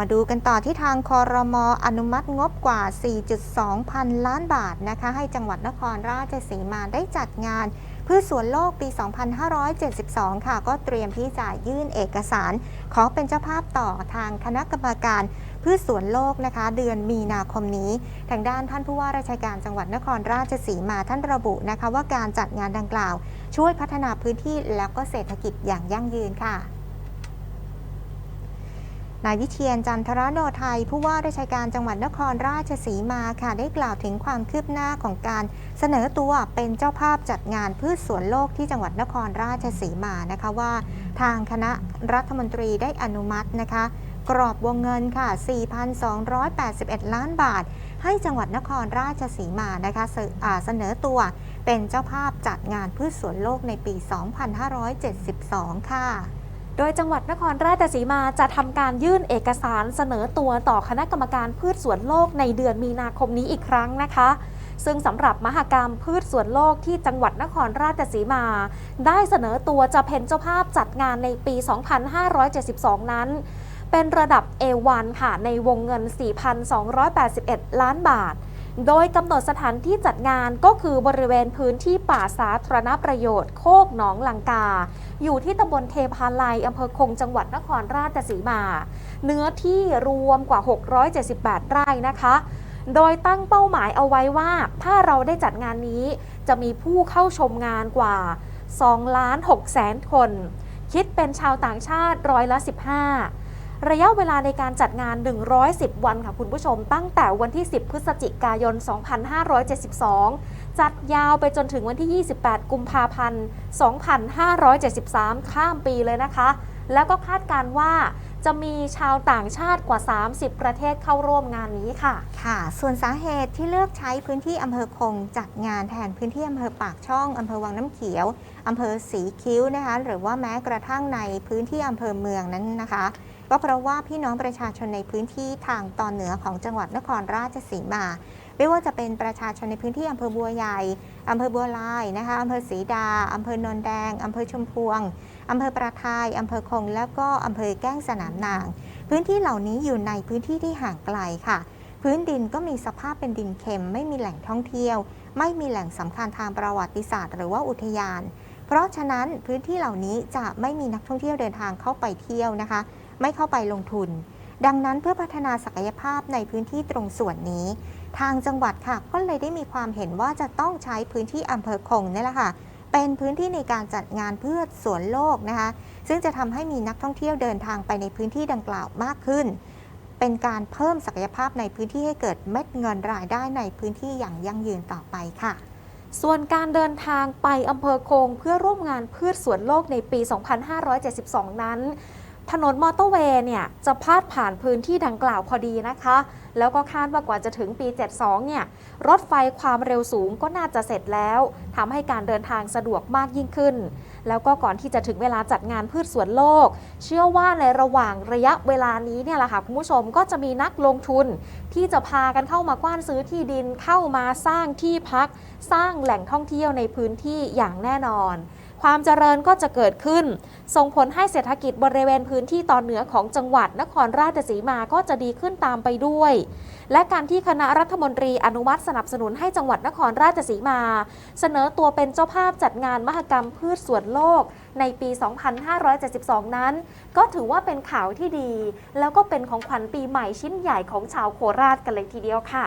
มาดูกันต่อที่ทางคอรมออนุมัติงบกว่า 4.2 พันล้านบาทนะคะ ให้จังหวัดนครราชสีมาได้จัดงานพืชสวนโลกปี 2572 ค่ะ ก็เตรียมที่จะยื่นเอกสาร ขอเป็นเจ้าภาพต่อทางคณะกรรมการพืชสวนโลกนะคะ เดือนมีนาคมนี้ ทางด้านท่านผู้ว่าราชการจังหวัดนครราชสีมาท่านระบุนะคะ ว่าการจัดงานดังกล่าว ช่วยพัฒนาพื้นที่แล้วก็เศรษฐกิจอย่างยั่งยืนค่ะ นายวิเชียนจันทรโนไทย ผู้ว่าราชการจังหวัดนครราชสีมาค่ะได้กล่าวถึงความคืบหน้าของการเสนอตัวเป็นเจ้าภาพจัดงานพืชสวนโลกที่จังหวัดนครราชสีมานะคะว่า ทางคณะรัฐมนตรีได้อนุมัตินะคะ กรอบวงเงินค่ะ 4,281 ล้านบาท ให้จังหวัดนครราชสีมานะคะเสนอตัวเป็นเจ้าภาพจัดงานพืชสวนโลกในปี 2572 ค่ะ ดยจังหวัดนครราชสีมาจะทำการยื่นเอกสารเสนอตัวต่อคณะกรรมการพืชสวนโลกในเดือนมีนาคมนี้อีกครั้งนะคะ ซึ่งสำหรับมหกรรมพืชสวนโลกที่จังหวัดนครราชสีมา ได้เสนอตัวจะเป็นเจ้าภาพจัดงานในปี 2572 นั้น เป็นระดับ A1 ค่ะในวงเงิน 4,281 ล้านบาท โดยกำหนดสถานที่จัดงานก็คือบริเวณพื้นที่ป่าสาธารณประโยชน์โคกหนองลังกา อยู่ที่ตำบลเทพาลัยอำเภอคงจังหวัดนครราชสีมา เนื้อที่รวมกว่า 678 ไร่นะคะ โดยตั้งเป้าหมายเอาไว้ว่า ถ้าเราได้จัดงานนี้ จะมีผู้เข้าชมงานกว่า2ล้าน6แสนคน คิดเป็นชาวต่างชาติร้อยละ 15 ระยะเวลาในการจัดงาน 110 วันค่ะคุณผู้ชม ตั้งแต่วันที่ 10 พฤศจิกายน 2572 จัดยาวไปจนถึงวันที่ 28 กุมภาพันธ์ 2573 ข้ามปีเลยนะคะ แล้วก็คาดการว่าจะมีชาวต่างชาติกว่า 30 ประเทศเข้าร่วมงานนี้ค่ะ ค่ะ ส่วนสาเหตุที่เลือกใช้พื้นที่อำเภอคงจัดงานแทนพื้นที่อำเภอปากช่องอำเภอวังน้ำเขียวอำเภอสีคิ้วนะคะ หรือว่าแม้กระทั่งในพื้นที่อำเภอเมืองนั้นนะคะ ก็เพราะว่าพี่น้องประชาชนในพื้นที่ทางตอนเหนือของจังหวัดนครราชสีมา ไม่ว่าจะเป็นประชาชนในพื้นที่อำเภอบัวใหญ่อำเภอบัวลายนะคะอำเภอศรีดาอำเภอนนแดงอำเภอชุมพวงอำเภอประทายอำเภอคง แล้วก็อำเภอแก้งสนามนาง พื้นที่เหล่านี้อยู่ในพื้นที่ที่ห่างไกลค่ะ พื้นดินก็มีสภาพเป็นดินเค็ม ไม่มีแหล่งท่องเที่ยว ไม่มีแหล่งสำคัญทางประวัติศาสตร์ หรือว่าอุทยาน เพราะฉะนั้นพื้นที่เหล่านี้จะไม่มีนักท่องเที่ยวเดินทางเข้าไปเที่ยวนะคะ ไม่เข้าไปลงทุน ดังนั้นเพื่อพัฒนาศักยภาพในพื้นที่ตรงส่วนนี้ ทางจังหวัดค่ะก็เลยได้มีความเห็นว่าจะต้องใช้พื้นที่อำเภอคงนี่แหละค่ะเป็นพื้นที่ในการจัดงานเพื่อสวนโลกนะคะ ซึ่งจะทำให้มีนักท่องเที่ยวเดินทางไปในพื้นที่ดังกล่าวมากขึ้น เป็นการเพิ่มศักยภาพในพื้นที่ให้เกิดเม็ดเงินรายได้ในพื้นที่อย่างยั่งยืนต่อไปค่ะ ส่วนการเดินทางไปอำเภอคงเพื่อร่วมงานพืชสวนโลกในปี 2572 นั้น ถนนมอเตอร์เวย์เนี่ยจะพาดผ่านพื้นที่ดังกล่าวพอดีนะคะ แล้วก็คาดว่ากว่าจะถึงปี 72 เนี่ย รถไฟความเร็วสูงก็น่าจะเสร็จแล้วทำให้การเดินทางสะดวกมากยิ่งขึ้น แล้วก็ก่อนที่จะถึงเวลาจัดงานพืชสวนโลก เชื่อว่าในระหว่างระยะเวลานี้เนี่ยแหละค่ะคุณผู้ชมก็จะมีนักลงทุน ที่จะพากันเข้ามากว้านซื้อที่ดินเข้ามาสร้างที่พัก สร้างแหล่งท่องเที่ยวในพื้นที่อย่างแน่นอน ความเจริญก็จะเกิดขึ้น ส่งผลให้เศรษฐกิจบริเวณพื้นที่ตอนเหนือของจังหวัดนครราชสีมาก็จะดีขึ้นตามไปด้วย และการที่คณะรัฐมนตรีอนุมัติสนับสนุนให้จังหวัดนครราชสีมา เสนอตัวเป็นเจ้าภาพจัดงานมหกรรมพืชสวนโลกในปี 2572 นั้น ก็ถือว่าเป็นข่าวที่ดี แล้วก็เป็นของขวัญปีใหม่ชิ้นใหญ่ของชาวโคราชกันเลยทีเดียวค่ะ